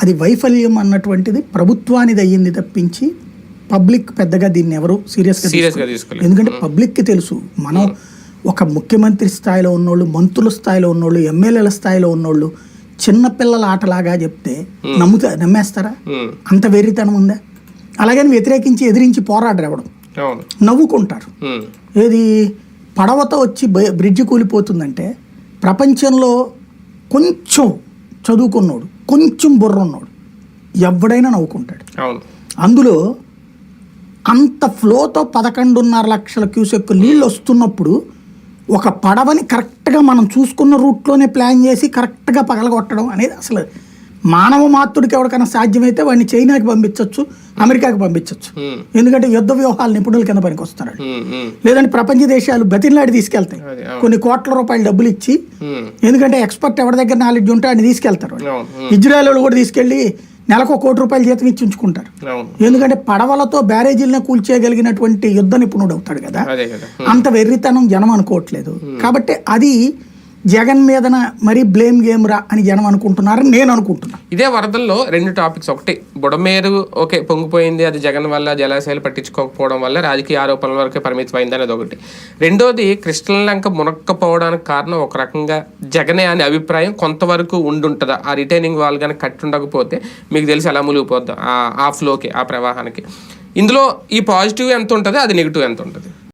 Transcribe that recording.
అది వైఫల్యం అన్నటువంటిది ప్రభుత్వానిది అయ్యింది తప్పించి పబ్లిక్ పెద్దగా దీన్ని ఎవరు సీరియస్గా తీసుకోలేదు. ఎందుకంటే పబ్లిక్కి తెలుసు మనం ఒక ముఖ్యమంత్రి స్థాయిలో ఉన్నోళ్ళు మంత్రుల స్థాయిలో ఉన్నోళ్ళు ఎమ్మెల్యేల స్థాయిలో ఉన్నోళ్ళు చిన్నపిల్లల ఆటలాగా చెప్తే నమ్ముతా నమ్మేస్తారా? అంత వెర్రితనం ఉందా? అలాగని వ్యతిరేకించి ఎదిరించి పోరాడరు ఎవడం నవ్వుకుంటారు. ఏది పడవతో వచ్చి బ్రిడ్జ్ కూలిపోతుందంటే ప్రపంచంలో కొంచెం చదువుకున్నోడు కొంచెం బుర్ర ఉన్నోడు. ఎవడైనా నవ్వుకుంటాడు. అందులో అంత ఫ్లోతో పదకొండున్నర లక్షల క్యూసెక్ నీళ్ళు వస్తున్నప్పుడు ఒక పడవని కరెక్ట్గా మనం చూసుకున్న రూట్లోనే ప్లాన్ చేసి కరెక్ట్గా పగలగొట్టడం అనేది అసలు మానవ మాతృడికి ఎవరికైనా సాధ్యమైతే వాడిని చైనాకి పంపించవచ్చు అమెరికాకి పంపించవచ్చు ఎందుకంటే యుద్ధ వ్యూహాల నిపుణుల కింద పనికి వస్తారు వాళ్ళు. ఉమ్, ఉమ్, లేదంటే ప్రపంచ దేశాలు బతిలాడి తీసుకెళ్తాయి. కొన్ని కోట్ల రూపాయలు డబ్బులు ఇచ్చి ఎందుకంటే ఎక్స్పర్ట్ ఎవరి దగ్గర నాలెడ్జ్ ఉంటే ఆయన తీసుకెళ్తారు ఇజ్రాయెల్ వాళ్ళు కూడా తీసుకెళ్ళి నెలకు కోటి రూపాయలు జీతం ఇచ్చి ఉంచుకుంటారు. ఎందుకంటే పడవలతో బ్యారేజీలను కూల్చేయగలిగినటువంటి యుద్ధ నిపుణుడు అవుతాడు కదా. అంత వెర్రితనం జనం అనుకోవట్లేదు. కాబట్టి అది జగన్ మీదన మరీ బ్లేమ్ గేమ్ రా అని జనం అనుకుంటున్నారని నేను అనుకుంటున్నాను ఇదే వరదల్లో రెండు టాపిక్స్ ఒకటి బుడమేరు ఓకే పొంగిపోయింది అది జగన్ వల్ల జలాశయాలు పట్టించుకోకపోవడం వల్ల రాజకీయ ఆరోపణల వరకే పరిమితమైంది అనేది ఒకటి. రెండోది కృష్ణలంక మునక్కపోవడానికి కారణం ఒక రకంగా జగనే అనే అభిప్రాయం కొంతవరకు ఉండుంటుందా? ఆ రిటైనింగ్ వాల్ కానీ కట్టుండకపోతే మీకు తెలిసి ఎలా ములిగిపోద్దాం ఆ ఫ్లోకి ఆ ప్రవాహానికి? ఇందులో ఈ పాజిటివ్ ఎంత ఉంటుంది అది నెగిటివ్ ఎంత ఉంటుంది?